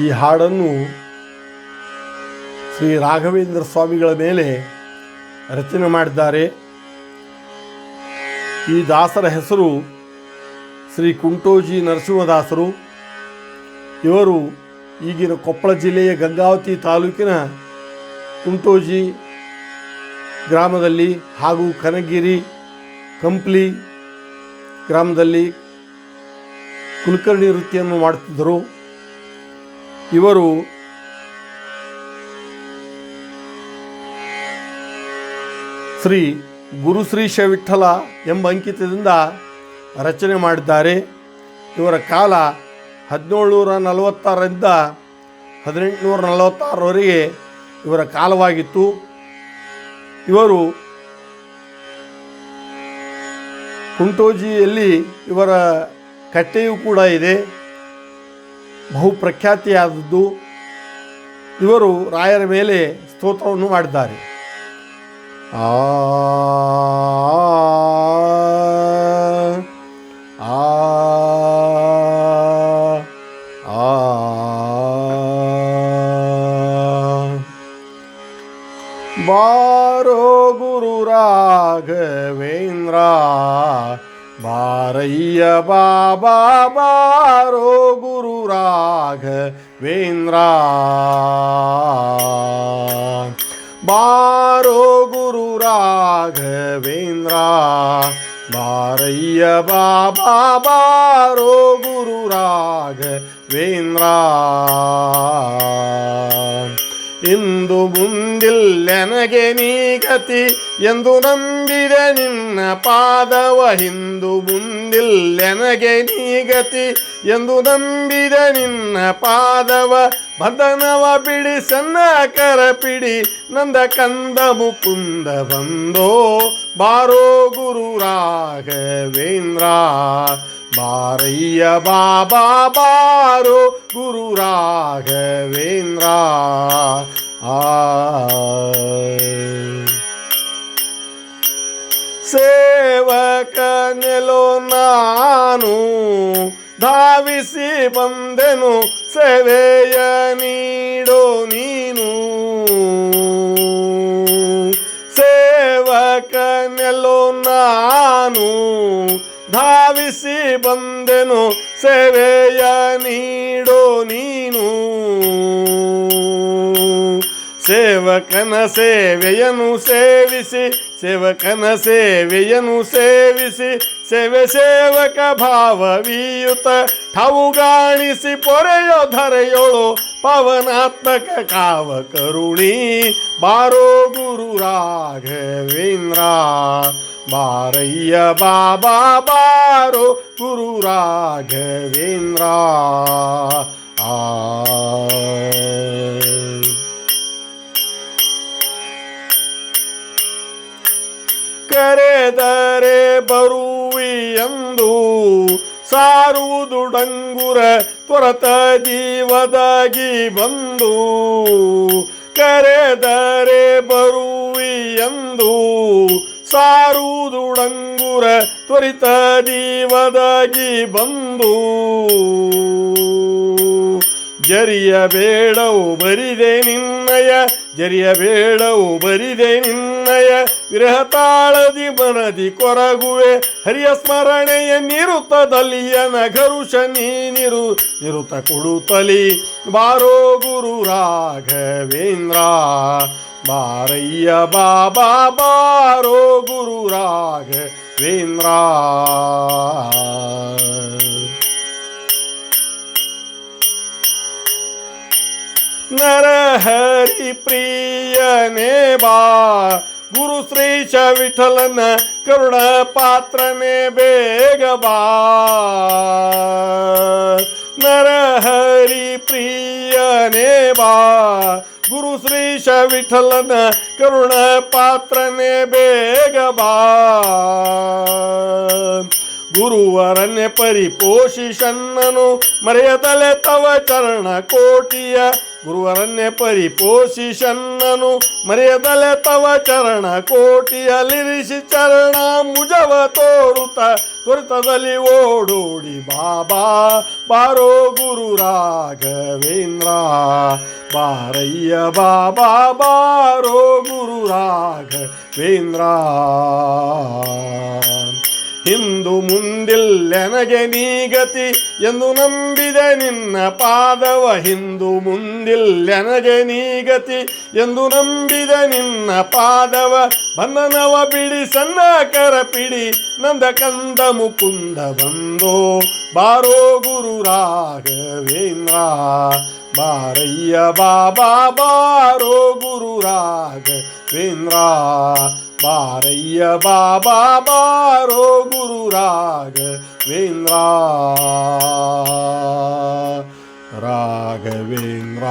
ಈ ಹಾಡನ್ನು ಶ್ರೀ ರಾಘವೇಂದ್ರ ಸ್ವಾಮಿಗಳ ಮೇಲೆ ರಚನೆ ಮಾಡಿದ್ದಾರೆ. ಈ ದಾಸರ ಹೆಸರು ಶ್ರೀ ಕುಂಟೋಜಿ ನರಸಿಂಹದಾಸರು. ಇವರು ಈಗಿನ ಕೊಪ್ಪಳ ಜಿಲ್ಲೆಯ ಗಂಗಾವತಿ ತಾಲೂಕಿನ ಕುಂಟೋಜಿ ಗ್ರಾಮದಲ್ಲಿ ಹಾಗೂ ಕನಗಿರಿ ಕಂಪ್ಲಿ ಗ್ರಾಮದಲ್ಲಿ ಕುಲಕರ್ಣಿ ವೃತ್ತಿಯನ್ನು ಮಾಡುತ್ತಿದ್ದರು. ಇವರು ಶ್ರೀ ಗುರುಶ್ರೀ ಶವಿಠಲ ಎಂಬ ಅಂಕಿತದಿಂದ ರಚನೆ ಮಾಡಿದ್ದಾರೆ. ಇವರ ಕಾಲ ಹದಿನೇಳುನೂರ ನಲವತ್ತಾರರಿಂದ ಹದಿನೆಂಟುನೂರ ನಲವತ್ತಾರವರೆಗೆ ಇವರ ಕಾಲವಾಗಿತ್ತು. ಇವರು ಕುಂಟೋಜಿಯಲ್ಲಿ ಇವರ ಕಟ್ಟೆಯೂ ಕೂಡ ಇದೆ. ಬಹು ಪ್ರಖ್ಯಾತಿಯಾದದ್ದು ಇವರು ರಾಯರ ಮೇಲೆ ಸ್ತೋತ್ರವನ್ನು ಮಾಡಿದ್ದಾರೆ ಆ ಬಾರೋ ಗುರು ರಾಘವೇಂದ್ರ ಬಾರಯ್ಯ ಬಾಬಾ ಬಾರೋ ಗುರು ರಾಘವೇಂದ್ರ ಬಾರೋ ಗುರು ರಾಘವೇಂದ್ರ ಬಾರಯ್ಯ ಬಾಬಾ ಬಾರೋ ಗುರು ರಾಘವೇಂದ್ರ ಇಂದು ಮುಂದಿಲ್ಲೆನಗೆ ನೀಗತಿ ಎಂದು ನಂಬಿದ ನಿನ್ನ ಪಾದವ ಹಿಂದು ಮುಂದಿಲ್ಲೆನಗೆ ನೀಗತಿ ಎಂದು ನಂಬಿದ ನಿನ್ನ ಪಾದವ ಬದನವ ಬಿಡಿ ಸಣ್ಣ ಕರ ಪಿಡಿ ನಂದ ಕಂದ ಮುಕುಂದ ಬಂದೋ ಬಾರೋ ಗುರು ರಾಘವೇಂದ್ರ ಬಾರಯ್ಯ ಬಾಬಾ ಬಾರೋ ಗುರು ರಾಘವೇಂದ್ರ ಆ ಸೇವಕ ನೆಲೋ ನಾನು ಧಾವಿಸಿ ಬಂದೆನು ಸೇವೆಯ ನೀಡೋ ಬಂದೆನು, ಸೇವೆಯ ನೀಡೋ ನೀನು. ಸೇವಕನ ಸೇವೆಯನ್ನು ಸೇವಿಸಿ, ಸೇವಕನ ಸೇವೆಯನ್ನು ಸೇವಿಸಿ, ಸೇವೆ ಸೇವಕ ಭಾವವೀಯುತ ಠವುಗಾಣಿಸಿ ಪೊರೆಯೋ ಧರೆಯೋಳು ಪವನಾತ್ಮಕ ಕಾವ ಕರುಣಿ. ಬಾರೋ ಗುರು ರಾಘವೇಂದ್ರ ಬಾರಯ್ಯ ಬಾಬಾ ಬಾರೋ ಗುರು ರಾಘವೇಂದ್ರ. ಆ. ಕರೆದರೆ ಬರುವಿ ಎಂದು ಸಾರುವುದು ಡಂಗುರ ತ್ವರತ ಜೀವದಾಗಿ ಬಂದು. ಕರೆದರೆ ಬರುವಿ ಎಂದು ಸಾರುವುದು ಡಂಗುರ ತ್ವರಿತ ಜೀವದಾಗಿ ಬಂದು. ಜರಿಯ ಬೇಡವು ಬರಿದೆ ನಿನ್ನಯ, ಜರಿಯ ಬೇಡವು ಬರಿದೆ ನಿನ್ನಯ. ವಿರಹ ತಾಳದಿ ಮನದಿ ಕೊರಗುವೆ, ಹರಿಯ ಸ್ಮರಣೆಯ ನಿರುತ್ತದಲ್ಲಿಯ ನಗರುಷ ನಿರು, ನಿರುತ ಕೊಡುತ್ತಲಿ ಬಾರೋ ಗುರು ರಾಘವೇಂದ್ರ ಬಾರಯ್ಯ ಬಾಬಾ ಬಾರೋ ಗುರು ರಾಘವೇಂದ್ರ ನರಹರಿ ಪ್ರಿಯನೇ ಬಾ ಗುರು ಶ್ರೀಶ ವಿಠಲನ ಕರುಣ ಪಾತ್ರನೇ ಬೇಗ ಬಾ ನರಹರಿ ಪ್ರಿಯನೇ ಬಾ ಗುರು ಶ್ರೀಶ ವಿಠಲನ ಕರುಣ ಪಾತ್ರನೇ ಬೇಗ ಬಾ. ಗುರುವರನ್ನೇ ಪರಿಪೋಷಿಷನ್ನನು ಮರೆಯದಲೆ ತವ ಚರಣ ಕೋಟಿಯ ಗುರುವರನ್ನೇ ಪರಿಪೋಷಿಷನ್ನನು ಮರೆಯದಲೆ ತವ ಚರಣ ಕೋಟಿಯಲ್ಲಿರಿಸಿ ಚರಣ ಮುಜವ ತೋರುತ ತ್ವರಿತದಲ್ಲಿ ಓಡೋಡಿ ಬಾಬಾ ಬಾರೋ ಗುರು ರಾಘವೇಂದ್ರ. ಬಾರಯ್ಯ ಬಾಬಾ ಬಾರೋ ಗುರು ರಾಘವೇಂದ್ರ. ಮುಂದಿಲ್ಲೆನಗೆ ನೀಗತಿ ಎಂದು ನಂಬಿದ ನಿನ್ನ ಪಾದವ ಹಿಂದು ಮುಂದಿಲ್ಲೆನಗೆ ನೀಗತಿ ಎಂದು ನಂಬಿದ ನಿನ್ನ ಪಾದವ. ಬಂಧನವ ಬಿಡಿ ಸಣ್ಣ ಕರ ಪಿಡಿ, ನಂದ ಕಂದ ಮುಕುಂದ ಬಂದೋ ಬಾರೋ ಗುರು ರಾಘವೇಂದ್ರ, ಬಾರಯ್ಯ ಬಾಬಾ, ಬಾರೋ ಗುರು ರಾಘವೇಂದ್ರ, ಬಾರಯ್ಯ ಬಾಬಾ, ಬಾರೋ ಗುರು ರಾಘವೇಂದ್ರ ರಾಘವೇಂದ್ರ